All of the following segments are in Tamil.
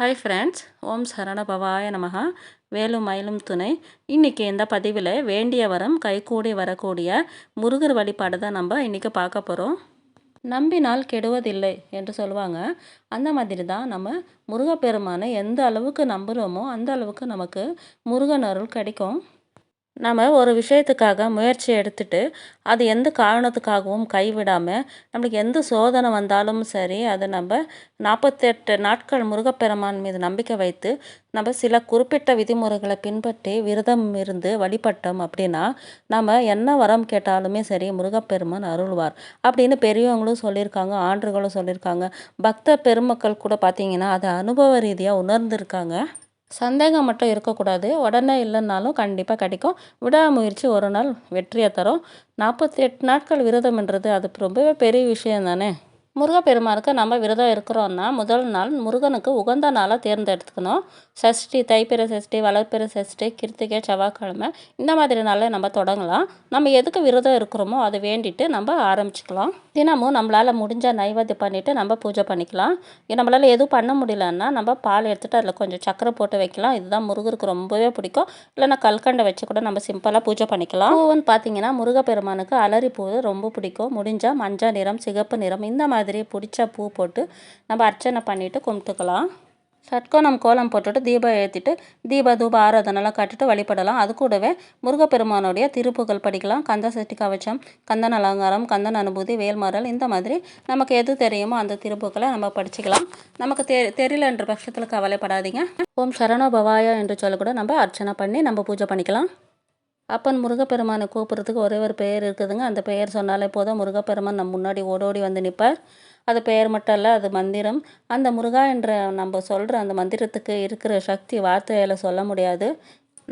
ஹாய் ஃப்ரெண்ட்ஸ் ஓம் சரணபவாய நமகா வேலும் மயிலும் துணை. இன்றைக்கி இந்த பதிவில் வேண்டிய வரம் கைகூடி வரக்கூடிய முருகர் வழிபாடு தான் நம்ம இன்றைக்கி பார்க்க போகிறோம் நம்பினால் கெடுவதில்லை என்று சொல்லுவாங்க. அந்த மாதிரி தான் நம்ம முருகப்பெருமானை எந்த அளவுக்கு நம்புகிறோமோ அந்த அளவுக்கு நமக்கு முருகன் அருள் கிடைக்கும். நம்ம ஒரு விஷயத்துக்காக முயற்சி எடுத்துட்டு அது எந்த காரணத்துக்காகவும் கைவிடாமல் நம்மளுக்கு எந்த சோதனை வந்தாலும் சரி அதை நம்ம நாற்பத்தெட்டு நாட்கள் முருகப்பெருமான் மீது நம்பிக்கை வைத்து நம்ம சில குறிப்பிட்ட விதிமுறைகளை பின்பற்றி விரதம் இருந்து வழிபட்டோம் அப்படின்னா நம்ம என்ன வரம் கேட்டாலுமே சரி முருகப்பெருமான் அருள்வார் அப்படின்னு பெரியவங்களும் சொல்லியிருக்காங்க ஆண்டுகளும் சொல்லியிருக்காங்க. பக்த பெருமக்கள் கூட பார்த்திங்கன்னா அதை அனுபவ ரீதியாக உணர்ந்திருக்காங்க. சந்தேகம் மட்டும் இருக்கக்கூடாது. உடனே இல்லைன்னாலும் கண்டிப்பாக கிடைக்கும். விடாமுயற்சி ஒரு நாள் வெற்றியை தரும். நாற்பத்தி எட்டு நாட்கள் விரதம்ன்றது அது ரொம்பவே பெரிய விஷயம் தானே முருகப்பெருமானுக்கு நம்ம விரதம் இருக்கிறோன்னா முதல் நாள் முருகனுக்கு உகந்த நாளாக தேர்ந்தெடுத்துக்கணும். சஷ்டி தைப்பிர சஷ்டி வளர்ப்பிற சஷ்டி கிருத்திகை செவ்வாய்க்கிழமை இந்த மாதிரி நாளில் நம்ம தொடங்கலாம். நம்ம எதுக்கு விரதம் இருக்கிறோமோ அதை வேண்டிட்டு நம்ம ஆரம்பிச்சுக்கலாம். தினமும் நம்மளால் முடிஞ்ச நைவேத்தியம் பண்ணிவிட்டு நம்ம பூஜை பண்ணிக்கலாம். நம்மளால் எதுவும் பண்ண முடியலன்னா நம்ம பால் எடுத்துகிட்டு அதில் கொஞ்சம் சக்கரை போட்டு வைக்கலாம். இதுதான் முருகருக்கு ரொம்பவே பிடிக்கும். இல்லைன்னா கல்கண்டை வச்சு கூட நம்ம சிம்பிளாக பூஜை பண்ணிக்கலாம். பூவன் பார்த்தீங்கன்னா முருகப்பெருமானுக்கு அலரி பூ ரொம்ப பிடிக்கும். முடிஞ்சால் மஞ்சள் நிறம் சிகப்பு நிறம் இந்த மாதிரி மாதிரி பிடிச்ச பூ போட்டு நம்ம அர்ச்சனை பண்ணிவிட்டு கும்பிட்டுக்கலாம். சட்கோணம் கோலம் போட்டுட்டு தீபம் ஏற்றிட்டு தீப தூப ஆராதனைலாம் கட்டிட்டு வழிபடலாம். அது கூடவே முருகப்பெருமானுடைய திருப்புகள் படிக்கலாம். கந்த சஷ்டி கவச்சம் கந்தன் அலங்காரம் கந்தன் அனுபூதி வேல்மாறல் இந்த மாதிரி நமக்கு எது தெரியுமோ அந்த திருப்புக்களை நம்ம படிச்சுக்கலாம். நமக்கு தெ தெரியலன்ற பட்சத்தில் கவலைப்படாதீங்க. ஓம் சரணபவாயா என்று சொல்லக்கூட நம்ம அர்ச்சனை பண்ணி நம்ம பூஜை பண்ணிக்கலாம். அப்பன் முருகப்பெருமானை கூப்பிட்றதுக்கு ஒரே ஒரு பெயர் இருக்குதுங்க. அந்த பெயர் சொன்னாலே போதும். முருகப்பெருமான் நம்ம முன்னாடி ஓடோடி வந்து நிற்பார். அது பெயர் மட்டும் இல்லை அது மந்திரம். அந்த முருகா என்ற நம்ம சொல்கிற அந்த மந்திரத்துக்கு இருக்கிற சக்தி வார்த்தையில் சொல்ல முடியாது.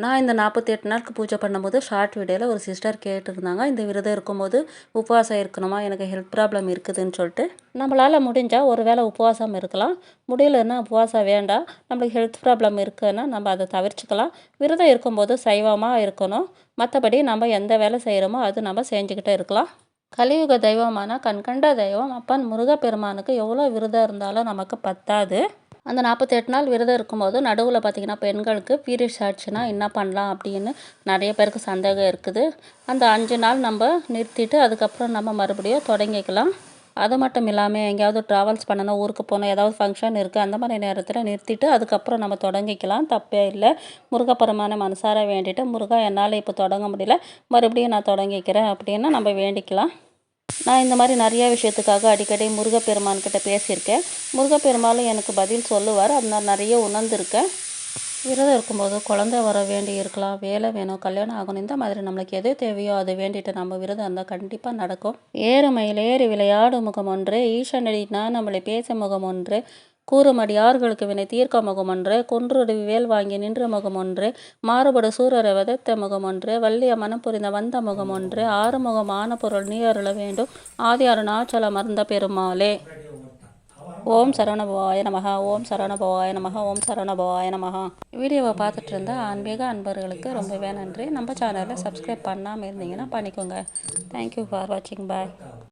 நான் இந்த நாற்பத்தி எட்டு நாளுக்கு பூஜை பண்ணும்போது ஷார்ட் வீடியோவில் ஒரு சிஸ்டர் கேட்டிருந்தாங்க. இந்த விரதம் இருக்கும்போது உபவாசம் இருக்கணுமா? எனக்கு ஹெல்த் ப்ராப்ளம் இருக்குதுன்னு சொல்லிட்டு. நம்மளால் முடிஞ்சால் ஒரு வேளை உபவாசம் இருக்கலாம். முடியலன்னா உபவாசம் வேண்டாம். நம்மளுக்கு ஹெல்த் ப்ராப்ளம் இருக்குன்னா நம்ம அதை தவிர்த்துக்கலாம். விரதம் இருக்கும்போது சைவமாக இருக்கணும். மற்றபடி நம்ம எந்த வேலை செய்கிறோமோ அது நம்ம செஞ்சுக்கிட்டே இருக்கலாம். கலியுக தெய்வமான கண்கண்ட தெய்வம். அப்பன் முருகப்பெருமானுக்கு எவ்வளோ விரதம் இருந்தாலும் நமக்கு பத்தாது. அந்த நாற்பத்தெட்டு நாள் விரதம் இருக்கும்போது நடுவில் பார்த்திங்கன்னா பெண்களுக்கு பீரியட்ஸ் ஆச்சுன்னா என்ன பண்ணலாம் அப்படின்னு நிறைய பேருக்கு சந்தேகம் இருக்குது. அந்த அஞ்சு நாள் நம்ம நிறுத்திட்டு அதுக்கப்புறம் நம்ம மறுபடியும் தொடங்கிக்கலாம். அது மட்டும் இல்லாமல் எங்கேயாவது ட்ராவல்ஸ் பண்ணணும் ஊருக்கு போகணும் ஏதாவது ஃபங்க்ஷன் இருக்குது அந்த மாதிரி நேரத்தில் நிறுத்திட்டு அதுக்கப்புறம் நம்ம தொடங்கிக்கலாம். தப்பே இல்லை. முருகப்பெருமான மனசார வேண்டிட்டு முருகா என்னால் இப்போ தொடங்க முடியல. மறுபடியும் நான் தொடங்கிக்கிறேன் அப்படின்னு நம்ம வேண்டிக்கலாம். நான் இந்த மாதிரி நிறையா விஷயத்துக்காக அடிக்கடி முருகப்பெருமான்கிட்ட பேசியிருக்கேன். முருகப்பெருமாளும் எனக்கு பதில் சொல்லுவார். அது நான் நிறைய உணர்ந்திருக்கேன். விரதம் இருக்கும்போது குழந்த வர வேண்டி இருக்கலாம் வேலை வேணும் கல்யாணம் ஆகணும் இந்த மாதிரி நம்மளுக்கு எது தேவையோ அதை வேண்டிட்டு நம்ம விரதம் இருந்தால் கண்டிப்பாக நடக்கும். ஏறுமையில் ஏறி விளையாடும் முகம் ஒன்று ஈசனடினா நம்மளை பேச முகம் ஒன்று கூறுமடியார்களுக்கு வினை தீர்க்க முகமொன்று குன்றுடு வேல் வாங்கி நின்ற முகமொன்று மாறுபடு சூரரை வதத்த முகமொன்று வள்ளிய மனம் புரிந்த வந்த முகமொன்று ஆறுமுகம் ஆன பொருள் நீ அருள வேண்டும் ஆதி அருணாச்சல மருந்த பெருமாளே. ஓம் சரவணபவாய நமகா ஓம் சரவணபவாய நமகா ஓம் சரவணபவாய நமகா. வீடியோவை பார்த்துட்டு இருந்தால் ஆன்மீக அன்பர்களுக்கு ரொம்பவே நன்றி. நம்ம சேனலில் சப்ஸ்கிரைப் பண்ணாமல் இருந்தீங்கன்னா பண்ணிக்கோங்க. தேங்க்யூ ஃபார் வாட்சிங் பாய்